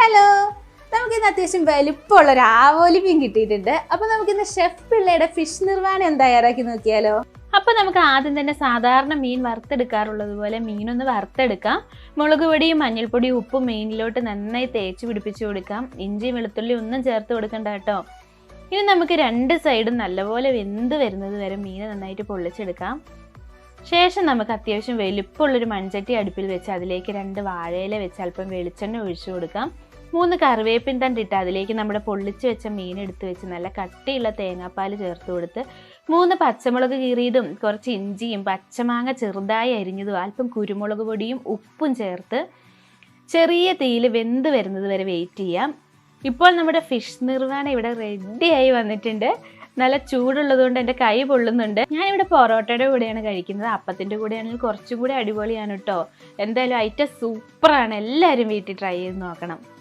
Hello നമുക്കിന്ന് അത്യാവശ്യം വലിപ്പമുള്ള ഒരു ആവോലി മീൻ കിട്ടിയിട്ടുണ്ട്. അപ്പൊ നമുക്കിന്ന് ഷെഫ് പിള്ളയുടെ ഫിഷ് നിർവാണം തയ്യാറാക്കി നോക്കിയാലോ? അപ്പോൾ നമുക്ക് ആദ്യം തന്നെ സാധാരണ മീൻ വറുത്തെടുക്കാറുള്ളത് പോലെ മീനൊന്ന് വറുത്തെടുക്കാം. മുളക് പൊടിയും മഞ്ഞൾപ്പൊടിയും ഉപ്പും മീനിലോട്ട് നന്നായി തേച്ച് പിടിപ്പിച്ചു കൊടുക്കാം. ഇഞ്ചി വെളുത്തുള്ളി ഒന്നും ചേർത്ത് കൊടുക്കണ്ട കേട്ടോ. ഇനി നമുക്ക് രണ്ട് സൈഡും നല്ലപോലെ വെന്ത് വരുന്നത് വരെ മീൻ നന്നായിട്ട് പൊള്ളിച്ചെടുക്കാം. ശേഷം നമുക്ക് അത്യാവശ്യം വലിപ്പമുള്ളൊരു മൺചട്ടി അടുപ്പിൽ വെച്ച് അതിലേക്ക് രണ്ട് വാഴയില വെച്ച് അല്പം വെളിച്ചെണ്ണ ഒഴിച്ചു കൊടുക്കാം. മൂന്ന് കറിവേപ്പിൻ തണ്ടിട്ട് അതിലേക്ക് നമ്മുടെ പൊള്ളിച്ച് വെച്ച മീൻ എടുത്ത് വെച്ച് നല്ല കട്ടിയുള്ള തേങ്ങാപ്പാൽ ചേർത്ത് കൊടുത്ത് മൂന്ന് പച്ചമുളക് കീറിയതും കുറച്ച് ഇഞ്ചിയും പച്ചമാങ്ങ ചെറുതായി അരിഞ്ഞതും അല്പം കുരുമുളക് പൊടിയും ഉപ്പും ചേർത്ത് ചെറിയ തീയിൽ വെന്ത് വരുന്നത് വരെ വെയിറ്റ് ചെയ്യാം. ഇപ്പോൾ നമ്മുടെ ഫിഷ് നിർവാണ ഇവിടെ റെഡിയായി വന്നിട്ടുണ്ട്. നല്ല ചൂടുള്ളത് കൊണ്ട് എന്റെ കൈ പൊള്ളുന്നുണ്ട്. ഞാനിവിടെ പൊറോട്ടയുടെ കൂടെയാണ് കഴിക്കുന്നത്. അപ്പത്തിന്റെ കൂടെയാണെങ്കിൽ കുറച്ചും കൂടി അടിപൊളിയാണ് കേട്ടോ. എന്തായാലും ഐറ്റം സൂപ്പറാണ് എല്ലാവരും വീട്ടിൽ ട്രൈ ചെയ്ത് നോക്കണം.